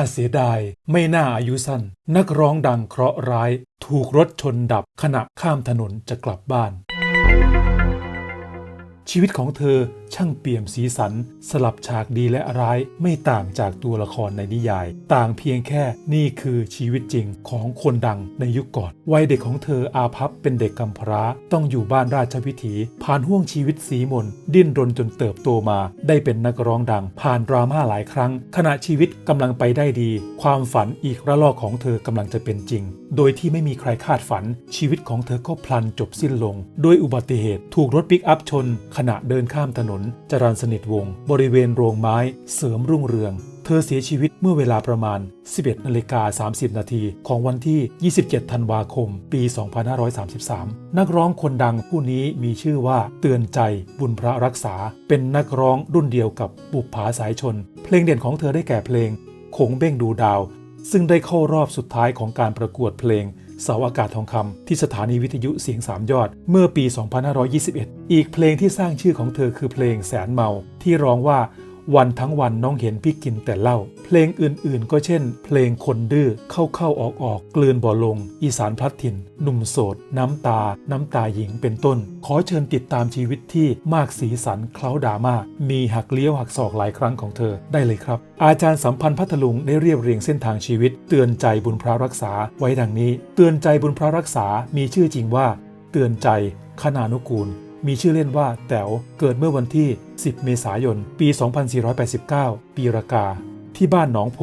าเสียดาย ไม่น่าอายุสั้น นักร้องดังเคราะห์ร้าย ถูกรถชนดับขณะข้ามถนนจะกลับบ้าน ชีวิตของเธอ ช่างเปี่ยมสีสัน สลับฉากดีและร้ายไม่ต่างจากตัวละครในนิยาย ต่างเพียงแค่นี่คือชีวิตจริงของคนดังในยุคก่อน วัยเด็กของเธออาภัพเป็นเด็กกำพร้า ต้องอยู่บ้านราชวิถี ผ่านห่วงชีวิตสีมน ดิ้นรนจนเติบโตมา ได้เป็นนักร้องดัง ผ่านดราม่าหลายครั้ง ขณะชีวิตกำลังไปได้ดี ความฝันอีกระลอกของเธอกำลังจะเป็นจริง โดยที่ไม่มีใครคาดฝัน ชีวิตของเธอก็พลันจบสิ้นลงโดยอุบัติเหตุถูกรถปิกอัพชน ขณะเดินข้ามถนนจรันสนิทวงศ์บริเวณโรงไม้ เสริมรุ่งเรือง เธอเสียชีวิตเมื่อเวลาประมาณ 11นาฬิกา30 นาทีของวันที่ 27 ธันวาคม ปี 2533 นักร้องคนดังผู้นี้มีชื่อว่าเตือนใจบุญพระรักษา เป็นนักร้องรุ่นเดียวกับบุปผาสายชน เพลงเด่นของเธอได้แก่เพลงโขงเบ้งดูดาว ซึ่งได้เข้ารอบสุดท้ายของการประกวดเพลง เสาอากาศทองคำที่สถานีวิทยุเสียงสามยอด เมื่อปี 2521 อีกเพลงที่สร้างชื่อของเธอคือเพลงแสนเมาที่ร้องว่า วันทั้งวันน้องเห็นพี่กินแต่เหล้าเพลงอื่นๆ ก็เช่น เพลงคนดื้อเข้าเข้าออกออกกลืนบ่อลง อีสานพลัดถิ่น หนุ่มโสด น้ำตา น้ำตาหญิงเป็นต้น ขอเชิญติดตามชีวิตที่มากสีสันเคล้าดาม่ามีหักเลี้ยวหักศอกหลายครั้งของเธอได้เลยครับ อาจารย์สัมพันธ์พัทลุงได้เรียบเรียงเส้นทางชีวิต เตือนใจบุญพระรักษาไว้ดังนี้ เตือนใจบุญพระรักษามีชื่อจริงว่า เตือนใจคณานุกูล มีชื่อเล่นว่าแต๋วเกิดเมื่อวันที่ 10 เมษายน ปี 2489 ปีรากา ที่บ้านหนองโพ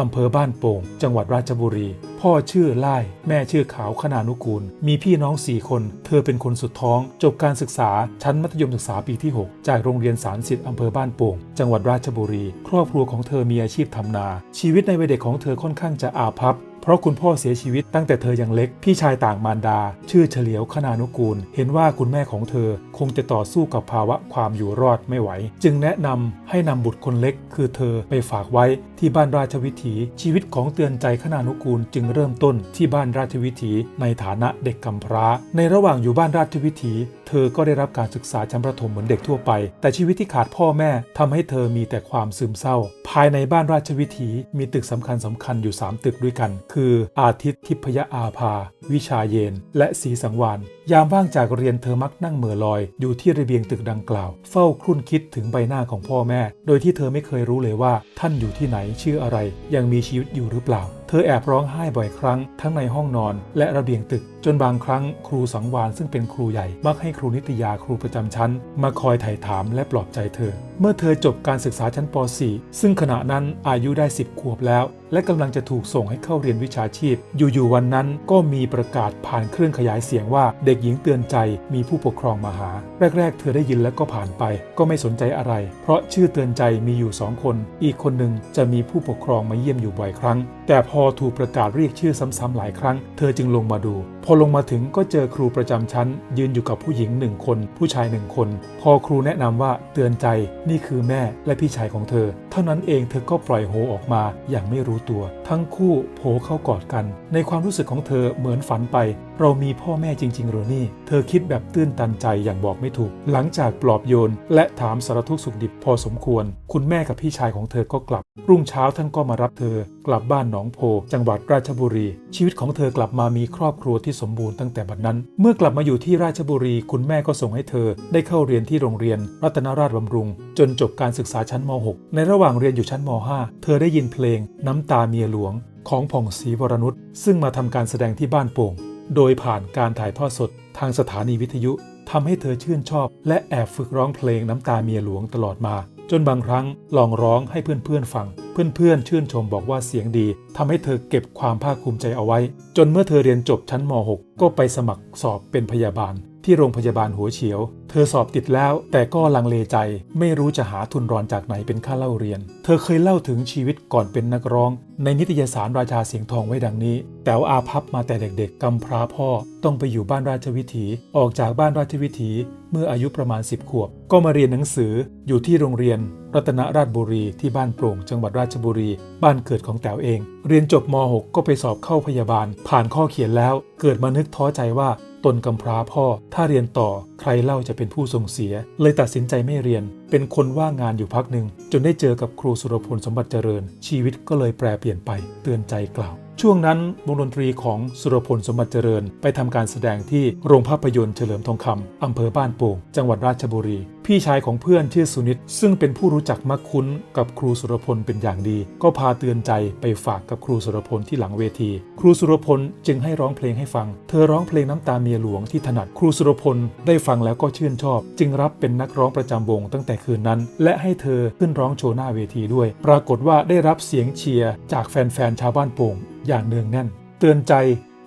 อำเภอบ้านโป่ง จังหวัดราชบุรี พ่อชื่อไล่แม่ชื่อขาวคณานุกูล มีพี่น้อง4คน เธอเป็นคนสุดท้อง จบการศึกษา ชั้นมัธยมศึกษาปีที่ 6 จากโรงเรียนสารสิทธิ์อำเภอบ้านโป่ง จังหวัดราชบุรี ครอบครัวของเธอมีอาชีพทำนา ชีวิตในวัยเด็กของเธอค่อนข้างจะอาภัพ เพราะคุณพ่อเสียชีวิตตั้งแต่เธอยังเล็ก พี่ชายต่างมารดา ชื่อเฉลียวคณานุกูล เห็นว่าคุณแม่ของเธอคงจะต่อสู้กับภาวะความอยู่รอดไม่ไหว จึงแนะนำให้นำบุตรคนเล็ก คือเธอไปฝากไว้ที่บ้านราชวิถี ชีวิตของเตือนใจคณานุกูลจึงเริ่มต้นที่บ้านราชวิถีในฐานะเด็กกำพร้า ในระหว่างอยู่บ้านราชวิถี เธอก็ได้รับการศึกษาชั้นประถมเหมือนเด็กทั่วไป แต่ชีวิตที่ขาดพ่อแม่ทำให้เธอมีแต่ความซึมเศร้า ภายในบ้านราชวิถีมีตึกสำคัญสำคัญอยู่ 3 ตึกด้วยกัน คืออาทิตย์ทิพยอาภา วิชาเยน และสีสังวานยามว่างจากเรียนเธอมักนั่งเหม่อลอย อยู่ที่ระเบียงตึกดังกล่าว เฝ้าครุ่นคิดถึงใบหน้าของพ่อแม่ โดยที่เธอไม่เคยรู้เลยว่า ท่านอยู่ที่ไหนชื่ออะไร ยังมีชีวิตอยู่หรือเปล่า เธอแอบร้องไห้บ่อยครั้ง ทั้งในห้องนอนและระเบียงตึก จนบางครั้งครูสังวานซึ่งเป็นครูใหญ่ มักให้ครูนิตยาครูประจำชั้น มาคอยไถ่ถามและปลอบใจเธอ เมื่อเธอจบการศึกษาชั้นป .4 ซึ่งขณะนั้นอายุได้ 10 ขวบแล้ว และกำลังจะถูกส่งให้เข้าเรียนวิชาชีพ อยู่ๆวันนั้นก็มีประกาศผ่านเครื่องขยายเสียงว่าเด็กหญิงเตือนใจมีผู้ปกครองมาหา แรก ๆ เธอได้ยินแล้วก็ผ่านไป ก็ไม่สนใจอะไร เพราะชื่อเตือนใจมีอยู่สองคน อีกคนหนึ่งจะมีผู้ปกครองมาเยี่ยมอยู่บ่อยครั้ง แต่พอถูกประกาศเรียกชื่อซ้ำๆหลายครั้ง เธอจึงลงมาดูพอลงมาถึงก็เจอครูประจำชั้น ยืนอยู่กับผู้หญิงหนึ่งคน ผู้ชายหนึ่งคน พอครูแนะนำว่าเตือนใจนี่คือแม่และพี่ชายของเธอ เท่านั้นเองเธอก็ปล่อยโฮออกมาอย่างไม่รู้ตัว ทั้งคู่โผเข้ากอดกัน ในความรู้สึกของเธอเหมือนฝันไป เรามีพ่อแม่จริง ๆ หรือนี่ เธอคิดแบบตื้นตันใจอย่างบอกไม่ถูก หลังจากปลอบโยน และถามสารทุกข์สุขดิบพอสมควร คุณแม่กับพี่ชายของเธอก็กลับ รุ่งเช้าท่านก็มารับเธอ กลับบ้านหนองโพ จังหวัดราชบุรี ชีวิตของเธอกลับมามีครอบครัวที่สมบูรณ์ตั้งแต่บัดนั้น เมื่อกลับมาอยู่ที่ราชบุรี คุณแม่ก็ส่งให้เธอ ได้เข้าเรียนที่โรงเรียน รัตนราชบำรุง จนจบการศึกษาชั้นม .6 ในระหว่างเรียนอยู่ชั้นม .5 เธอได้ยินเพลง น้ำตาเมียหลวง ของผ่องศรีวรนุชซึ่งมาทำการแสดงที่บ้านโป่ง โดยผ่านการถ่ายทอดสดทางสถานีวิทยุทำให้เธอชื่นชอบ และแอบฝึกร้องเพลงน้ำตาเมียหลวงตลอดมา จนบางครั้งลองร้องให้เพื่อนๆฟัง เพื่อนๆชื่นชมบอกว่าเสียงดีทำให้เธอเก็บความภาคภูมิใจเอาไว้ จนเมื่อเธอเรียนจบชั้นม .6 ก็ไปสมัครสอบเป็นพยาบาล ที่โรงพยาบาลหัวเฉียว เธอสอบติดแล้วแต่ก็ลังเลใจ ไม่รู้จะหาทุนรอนจากไหนเป็นค่าเล่าเรียน เธอเคยเล่าถึงชีวิตก่อนเป็นนักร้อง ในนิตยสารราชาเสียงทองไว้ดังนี้ แต่วอาพับมาแต่เด็กๆกำพร้าพ่อ ต้องไปอยู่บ้านราชวิถี ออกจากบ้านราชวิถี เมื่ออายุประมาณ 10 ขวบ ก็มาเรียนหนังสืออยู่ที่โรงเรียน รัตนราชบุรีที่บ้านโปร่งจังหวัดราชบุรี บ้านเกิดของแต๋วเอง เรียนจบม .6 ก็ไปสอบเข้าพยาบาล ผ่านข้อเขียนแล้ว เกิดมานึกท้อใจว่า ตนกำพร้าพ่อ ถ้าเรียนต่อใครเล่าจะเป็นผู้ส่งเสีย เลยตัดสินใจไม่เรียน เป็นคนว่างงานอยู่พักหนึ่ง จนได้เจอกับครูสุรพลสมบัติเจริญ ชีวิตก็เลยแปรเปลี่ยนไป เตือนใจกล่าว ช่วงนั้นวงดนตรีของสุรพลสมบัติเจริญ ไปทำการแสดงที่โรงภาพยนตร์เฉลิมทองคำอำเภอบ้านโป่งจังหวัดราชบุรี พี่ชายของเพื่อนชื่อสุนิตซึ่งเป็นผู้รู้จักมักคุ้นกับครูสุรพลเป็นอย่างดี ก็พาเตือนใจไปฝากกับครูสุรพลที่หลังเวที ครูสุรพลจึงให้ร้องเพลงให้ฟัง เธอร้องเพลงน้ำตาเมียหลวงที่ถนัดครูสุรพลได้ฟังแล้วก็ชื่นชอบ จึงรับเป็นนักร้องประจำวงตั้งแต่คืนนั้น และให้เธอขึ้นร้องโชว์หน้าเวทีด้วย ปรากฏว่าได้รับเสียงเชียร์จากแฟนๆชาวบ้านโป่งอย่างเนืองแน่น เตือนใจ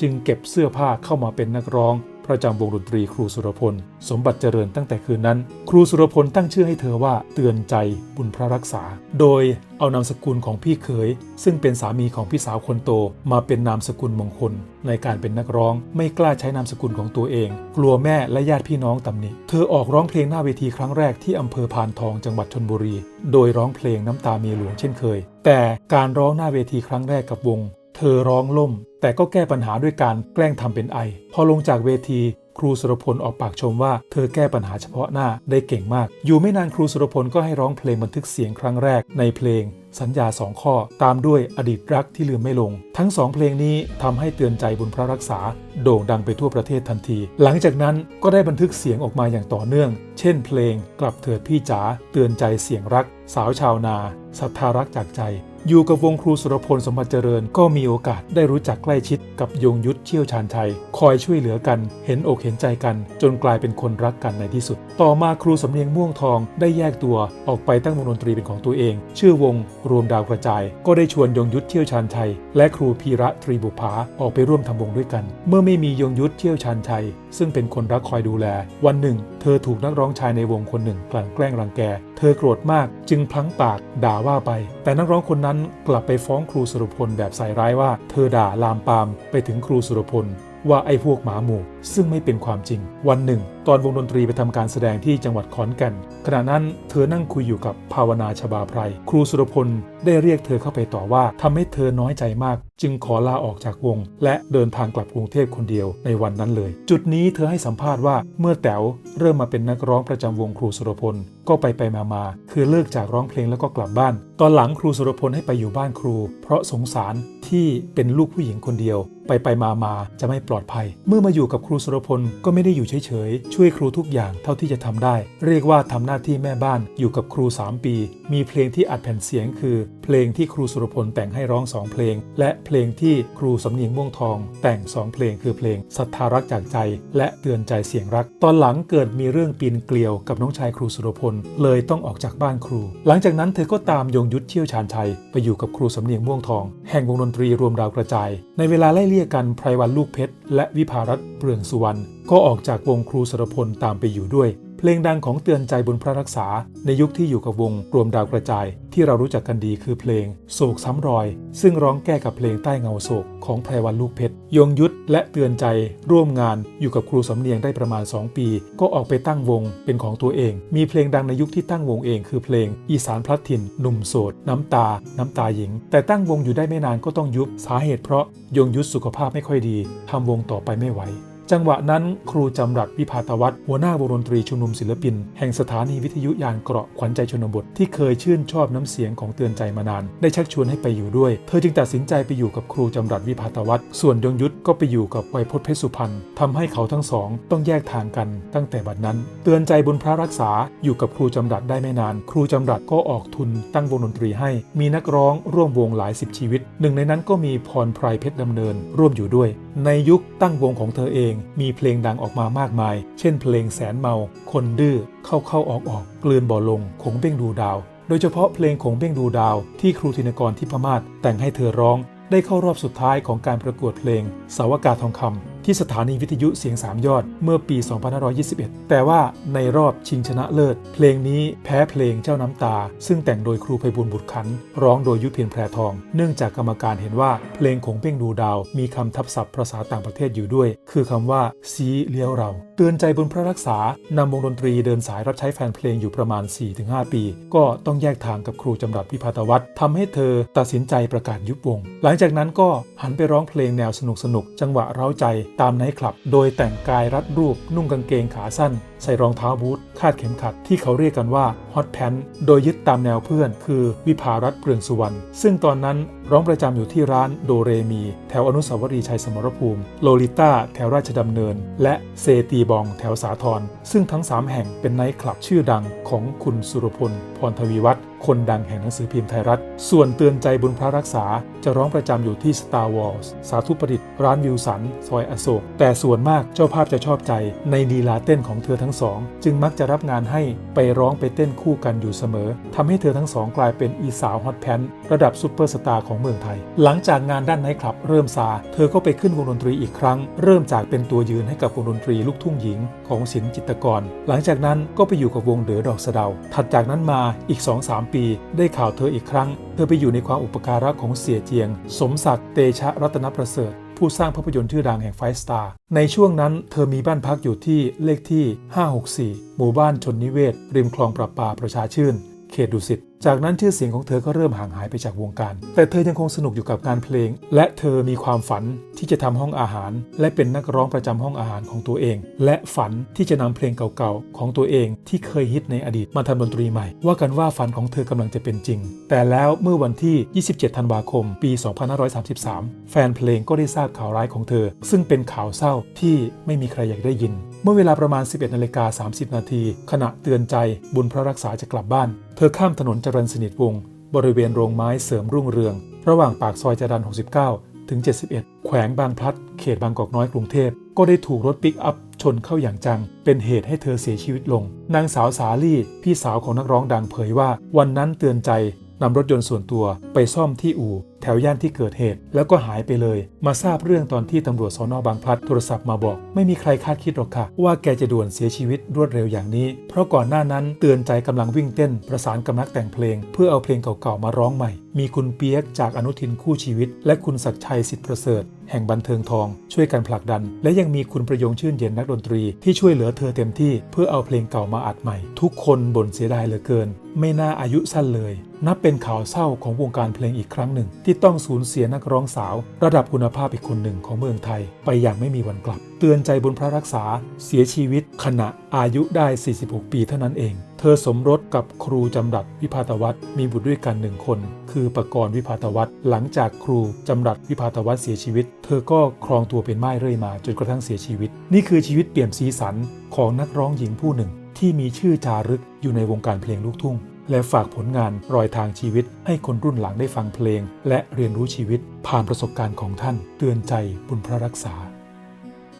จึงเก็บเสื้อผ้าเข้ามาเป็นนักร้อง ประจำวงดนตรีครูสุรพล สมบัติเจริญตั้งแต่คืนนั้น ครูสุรพลตั้งชื่อให้เธอว่าเตือนใจบุญพระรักษา โดยเอานามสกุลของพี่เขย ซึ่งเป็นสามีของพี่สาวคนโตมาเป็นนามสกุลมงคล ในการเป็นนักร้องไม่กล้าใช้นามสกุลของตัวเอง กลัวแม่และญาติพี่น้องตำหนิเธอออกร้องเพลงหน้าเวทีครั้งแรกที่อำเภอพานทองจังหวัดชนบุรี โดยร้องเพลงน้ำตาเมียหลวงเช่นเคย แต่การร้องหน้าเวทีครั้งแรกกับวง เธอร้องล่ม แต่ก็แก้ปัญหาด้วยการแกล้งทำเป็นไอ พอลงจากเวทีครูสุรพลออกปากชมว่าเธอแก้ปัญหาเฉพาะหน้าได้เก่งมาก อยู่ไม่นานครูสุรพลก็ให้ร้องเพลงบันทึกเสียงครั้งแรกในเพลง สัญญาสองข้อ ตามด้วยอดีตรักที่ลืมไม่ลง ทั้งสองเพลงนี้ทำให้เตือนใจบุญพระรักษา โด่งดังไปทั่วประเทศทันที หลังจากนั้นก็ได้บันทึกเสียงออกมาอย่างต่อเนื่อง เช่น เพลงกลับเถิดพี่จ๋าเตือนใจเสียงรัก สาวชาวนาศรัทธารักจากใจ อยู่กับวงครูสุรพลสมบัติเจริญ ก็มีโอกาสได้รู้จักใกล้ชิดกับยงยุทธเชี่ยวชาญชัย คอยช่วยเหลือกัน เห็นอกเห็นใจกัน จนกลายเป็นคนรักกันในที่สุด ต่อมาครูสำเนียงม่วงทองได้แยกตัวออกไปตั้งวงดนตรีเป็นของตัวเอง ชื่อวงรวมดาวกระจาย ก็ได้ชวนยงยุทธเชี่ยวชาญชัย และครูพีระตรีบุภาออกไปร่วมทำวงด้วยกัน เมื่อไม่มียงยุทธเชี่ยวชาญชัย ซึ่งเป็นคนรักคอยดูแล วันหนึ่ง เธอถูกนักร้องชายในวงคนหนึ่งกลั่นแกล้งรังแก เธอโกรธมากจึงพลั้งปากด่าว่าไป แต่นักร้องคนนั้นกลับไปฟ้องครูสุรพลแบบใส่ร้ายว่าเธอด่าลามปามไปถึงครูสุรพลว่าไอ้พวกหมาหมู่ ซึ่งไม่เป็นความจริง วันหนึ่ง ตอนวงดนตรีไปทำการแสดงที่จังหวัดขอนแก่นขณะนั้นเธอนั่งคุยอยู่กับภาวนาชบาไพรครูสุรพลได้เรียกเธอเข้าไปต่อว่าทำให้เธอน้อยใจมาก จึงขอลาออกจากวง และเดินทางกลับกรุงเทพคนเดียวในวันนั้นเลย จุดนี้เธอให้สัมภาษณ์ว่าเมื่อแต๋วเริ่มมาเป็นนักร้องประจำวงครูสุรพล ก็ไปไปมามาคือเลิกจากร้องเพลงแล้วก็กลับบ้าน ตอนหลังครูสุรพลให้ไปอยู่บ้านครู เพราะสงสารที่เป็นลูกผู้หญิงคนเดียว ไปไปมามาจะไม่ปลอดภัย เมื่อมาอยู่กับครูสุรพลก็ไม่ได้อยู่เฉยๆช่วยครูทุกอย่างเท่าที่จะทำได้ เรียกว่าทำหน้าที่แม่บ้านอยู่กับครู 3 ปี มีเพลงที่อัดแผ่นเสียงคือ เพลงที่ครูสุรพลแต่งให้ร้อง2เพลง และเพลงที่ครูสำเนียงม่วงทอง แต่ง2เพลงคือเพลงศรัทธารักจากใจ และเตือนใจเสียงรัก ตอนหลังเกิดมีเรื่องปีนเกลียวกับน้องชายครูสุรพลเลยต้องออกจากบ้านครู หลังจากนั้นเธอก็ตามยงยุทธเชี่ยวชาญชัย ไปอยู่กับครูสำเนียงม่วงทอง แห่งวงดนตรีรวมดาวกระจาย ในเวลาไล่เลี่ยกันไพรวันลูกเพชรและวิภารัตน์เปลืองสุวรรณก็ออกจากวงครูสุรพลตามไปอยู่ด้วย เพลงดังของเตือนใจบนพระรักษา ในยุคที่อยู่กับวงรวมดาวกระจาย ที่เรารู้จักกันดีคือเพลงโศกซ้ำรอย ซึ่งร้องแก้กับเพลงใต้เงาโศกของไพรวันลูกเพชรยงยุทธและเตือนใจร่วมงานอยู่กับครูสำเนียงได้ประมาณ 2 ปี ก็ออกไปตั้งวงเป็นของตัวเอง มีเพลงดังในยุคที่ตั้งวงเอง คือเพลงอีสานพลัดถิ่นหนุ่มโสด น้ำตา น้ำตาหญิง แต่ตั้งวงอยู่ได้ไม่นานก็ต้องยุบสาเหตุเพราะยงยุทธสุขภาพไม่ค่อยดีทำวงต่อไปไม่ไหว จังหวะนั้นครูจำรัดวิภาตวัฒน์หัวหน้าวงดนตรีชุมนุมศิลปิน แห่งสถานีวิทยุยานเกราะขวัญใจชนบทที่เคยชื่นชอบน้ำเสียงของเตือนใจมานาน ได้ชักชวนให้ไปอยู่ด้วย เธอจึงตัดสินใจไปอยู่กับครูจำรัดวิภาตวัฒน์ส่วนยงยุทธก็ไปอยู่กับไวยพจน์เพชรสุพรรณทำให้เขาทั้งสองต้องแยกทางกันตั้งแต่บัดนั้น เตือนใจบนพระรักษาอยู่กับครูจำรัดได้ไม่นาน ครูจำรัดก็ออกทุนตั้งวงดนตรีให้ มีนักร้องร่วมวงหลายสิบชีวิต หนึ่งในนั้นก็มีพรไพรเพชรดำเนิน ร่วมอยู่ด้วย ในยุคตั้งวงของเธอเองมีเพลงดังออกมามากมาย เช่นเพลงแสนเมา คนดื้อ เข้าเข้าออกออกกลืนบ่อลงคงเบ้งดูดาว โดยเฉพาะเพลงคงเบ้งดูดาว ที่ครูธินกรทิพมาศแต่งให้เธอร้อง ได้เข้ารอบสุดท้ายของการประกวดเพลงสาวกาทองคำ ที่สถานีวิทยุเสียงสามยอดเมื่อปี 2521 แต่ว่าในรอบชิงชนะเลิศ เพลงนี้แพ้เพลงเจ้าน้ำตา ซึ่งแต่งโดยครูไพบุญบุตรขัน ร้องโดยยุพินแพรทอง เนื่องจากกรรมการเห็นว่าเพลงของเป้งดูดาว มีคำทับศัพท์ภาษาต่างประเทศอยู่ด้วย คือคำว่าซีเลี้ยวเรา เตือนใจบนพระรักษานำวงดนตรีเดินสายรับใช้แฟนเพลงอยู่ประมาณ 4-5 ปี ก็ต้องแยกทางกับครูจำรัดวิพาตวัฒน์ทำให้เธอตัดสินใจประกาศยุบวง หลังจากนั้นก็หันไปร้องเพลงแนวสนุกสนุกๆจังหวะเร้าใจตามไนท์คลับ โดยแต่งกายรัดรูปนุ่งกางเกงขาสั้นใส่รองเท้าบูทคาดเข็มขัดที่เขาเรียกกันว่าฮอตแพนโดยยึดตามแนวเพื่อน คือวิภารัตน์เปลืองสุวรรณซึ่งตอนนั้นร้องประจำอยู่ที่ร้านโดเรมี แถวอนุสาวรีย์ชัยสมรภูมิโลลิต้าแถวราชดำเนิน และเซตีบองแถวสาทรซึ่งทั้ง 3 แห่งเป็นไนท์คลับชื่อดังของคุณสุรพลพรทวีวัฒน์คนดังแห่งหนังสือพิมพ์ไทยรัฐ ส่วนเตือนใจบุญพระรักษา จะร้องประจำอยู่ที่ Star Wars สาธุประดิษฐ์ร้านวิวสัน ซอยอโศก แต่ส่วนมากเจ้าภาพจะชอบใจในลีลาเต้นของเธอทั้งสอง จึงมักจะรับงานให้ไปร้องไปเต้นคู่กันอยู่เสมอทำให้เธอทั้งสองกลายเป็นอีสาวฮอตแพนระดับซูเปอร์สตาร์ของเมืองไทย หลังจากงานด้านไนท์คลับเริ่มซา เธอก็ไปขึ้นวงดนตรีอีกครั้ง เริ่มจากเป็นตัวยืนให้กับวงดนตรีลูกทุ่งหญิงของศิลป์จิตกร หลังจากนั้นก็ไปอยู่กับวงเด๋อดอกสะเดา ถัดจากนั้นมาอีก 2-3 ปี ได้ข่าวเธออีกครั้ง เธอไปอยู่ในความอุปการะของเสียเจียง สมศักดิ์เตชะรัตนประเสริฐ ผู้สร้างภาพยนตร์ชื่อดังแห่งไฟสตาร์ในช่วงนั้นเธอมีบ้านพักอยู่ที่เลขที่ 564 หมู่บ้านชนนิเวศ ริมคลองประปาประชาชื่น เขตดุสิต จากนั้นชื่อเสียงของเธอก็เริ่มห่างหายไปจากวงการ แต่เธอยังคงสนุกอยู่กับงานเพลง และเธอมีความฝันที่จะทำห้องอาหาร และเป็นนักร้องประจำห้องอาหารของตัวเอง และฝันที่จะนำเพลงเก่าๆของตัวเองที่เคยฮิตในอดีตมาทำดนตรีใหม่ ว่ากันว่าฝันของเธอกำลังจะเป็นจริง แต่แล้วเมื่อวันที่ 27 ธันวาคม ปี 2533 แฟนเพลงก็ได้ทราบข่าวร้ายของเธอ ซึ่งเป็นข่าวเศร้าที่ไม่มีใครอยากได้ยิน เมื่อเวลาประมาณ 11นาฬิกา30 นาทีขณะเตือนใจบุญพระรักษาจะกลับบ้าน เธอข้ามถนนจรัญสนิทวงศ์บริเวณโรงไม้เสริมรุ่งเรือง ระหว่างปากซอยจรัญ69 ถึง 71 แขวงบางพลัด เขตบางกอกน้อยกรุงเทพ ก็ได้ถูกรถปิกอัพชนเข้าอย่างจัง เป็นเหตุให้เธอเสียชีวิตลง นางสาวสาลี่พี่สาวของนักร้องดังเผยว่า วันนั้นเตือนใจนำรถยนต์ส่วนตัวไปซ่อมที่อู่แถวย่านที่เกิดเหตุ แล้วก็หายไปเลย มาทราบเรื่องตอนที่ตำรวจสอนอบางพลัดโทรศัพท์มาบอก ไม่มีใครคาดคิดหรอกค่ะ ว่าแกจะด่วนเสียชีวิตรวดเร็วอย่างนี้ เพราะก่อนหน้านั้นเตือนใจกำลังวิ่งเต้น ประสานกับนักแต่งเพลง เพื่อเอาเพลงเก่าๆมาร้องใหม่ มีคุณเปียกจากอนุทินคู่ชีวิต และคุณศักชัยสิทธิประเสริฐแห่งบันเทิงทอง ช่วยกันผลักดัน และยังมีคุณประยงชื่นเย็นนักดนตรี ที่ช่วยเหลือเธอเต็มที่เพื่อเอาเพลงเก่ามาอัดใหม่ ทุกคนบ่นเสียดายเหลือเกิน ไม่น่าอายุสั้นเลย นับเป็นข่าวเศร้าของวงการเพลงอีกครั้งหนึ่งที่ต้องสูญเสียนักร้องสาว ระดับคุณภาพอีกคนหนึ่งของเมืองไทย ไปอย่างไม่มีวันกลับ เตือนใจบุญพระรักษา เสียชีวิต ขณะอายุได้ 46 ปีเท่านั้นเอง เธอสมรสกับครูจำรัดวิพาตวัฒน์มีบุตรด้วยกันหนึ่งคน คือประกรณ์วิพาตวัฒน์หลังจากครูจำรัดวิพาตวัฒน์เสียชีวิต เธอก็ครองตัวเป็นไม่ายเรื่อยมาจนกระทั่งเสียชีวิต นี่คือชีวิตเปี่ยมสีสันของนักร้องหญิงผู้หนึ่ง ที่มีชื่อจารึกอยู่ในวงการเพลงลูกทุ่ง และฝากผลงานรอยทางชีวิต ให้คนรุ่นหลังได้ฟังเพลง และเรียนรู้ชีวิตผ่านประสบการณ์ของท่าน เตือนใจบุญพระรักษา